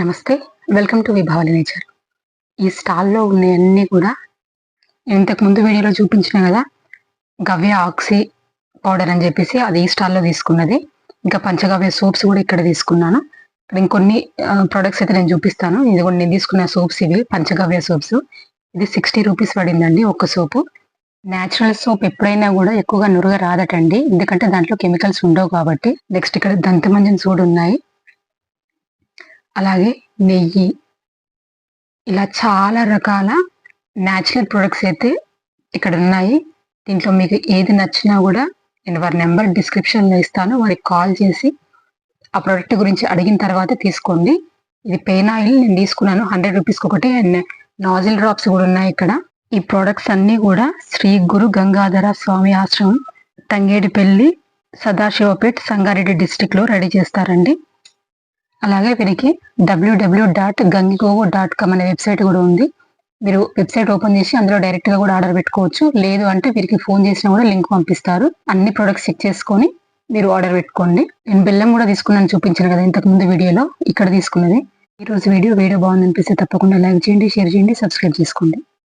నమస్తే welcome to విభావలి nature. ఈ స్టాల్లో ఉన్నవన్నీ కూడా ఇంతకుముందు ఇంతకు ముందు వీడియోలో చూపించిన కదా గవ్య ఆక్సి పౌడర్ అని చెప్పేసి అది ఈ స్టాల్లో తీసుకున్నది. ఇంకా పంచగవ్య సోప్స్ కూడా ఇక్కడ తీసుకున్నాను. ఇక్కడ ఇంకొన్ని ప్రొడక్ట్స్ అయితే నేను చూపిస్తాను. ఇది కూడా నేను తీసుకున్న సోప్స్ ఇవి పంచగవ్య సోప్స్. ఇది సిక్స్టీ రూపీస్ పడిందండి ఒక్క సోపు. న్యాచురల్ సోప్ ఎప్పుడైనా కూడా ఎక్కువగా నురుగ రాదటండి. ఎందుకంటే దాంట్లో కెమికల్స్ ఉండవు కాబట్టి. నెక్స్ట్ ఇక్కడ దంతమంజన్ సోడ్ ఉన్నాయి. అలాగే నెయ్యి. ఇలా చాలా రకాల న్యాచురల్ ప్రొడక్ట్స్ అయితే ఇక్కడ ఉన్నాయి దీంట్లో మీకు ఏది నచ్చినా కూడా నేను వారి నెంబర్ డిస్క్రిప్షన్లో ఇస్తాను. వారికి కాల్ చేసి ఆ ప్రోడక్ట్ గురించి అడిగిన తర్వాత తీసుకోండి. ఇది పెయిన్ ఆయిల్ నేను తీసుకున్నాను. హండ్రెడ్ రూపీస్కి ఒకటి అండ్ నాజిల్ డ్రాప్స్ కూడా ఉన్నాయి ఇక్కడ. ఈ ప్రోడక్ట్స్ అన్నీ కూడా శ్రీ గురు గంగాధర స్వామి ఆశ్రమం తంగేడిపల్లి సదాశివపేట్ సంగారెడ్డి డిస్టిక్లో రెడీ చేస్తారండి. అలాగే వీరికి W W dot Gangigovo dot com అనే వెబ్సైట్ కూడా ఉంది. మీరు వెబ్సైట్ ఓపెన్ చేసి అందులో డైరెక్ట్గా కూడా ఆర్డర్ పెట్టుకోవచ్చు. లేదు అంటే వీరికి ఫోన్ చేసినా కూడా లింక్ పంపిస్తారు. అన్ని ప్రొడక్ట్స్ చెక్ చేసుకొని మీరు ఆర్డర్ పెట్టుకోండి. నేను బెల్లం కూడా తీసుకున్నాను చూపించాను కదా ఇంతకు ముందు వీడియోలో. ఇక్కడ తీసుకున్నది. ఈ రోజు వీడియో వీడియో బాగుంది అనిపిస్తే తప్పకుండా లైక్ చేయండి షేర్ చేయండి సబ్స్క్రైబ్ చేసుకోండి.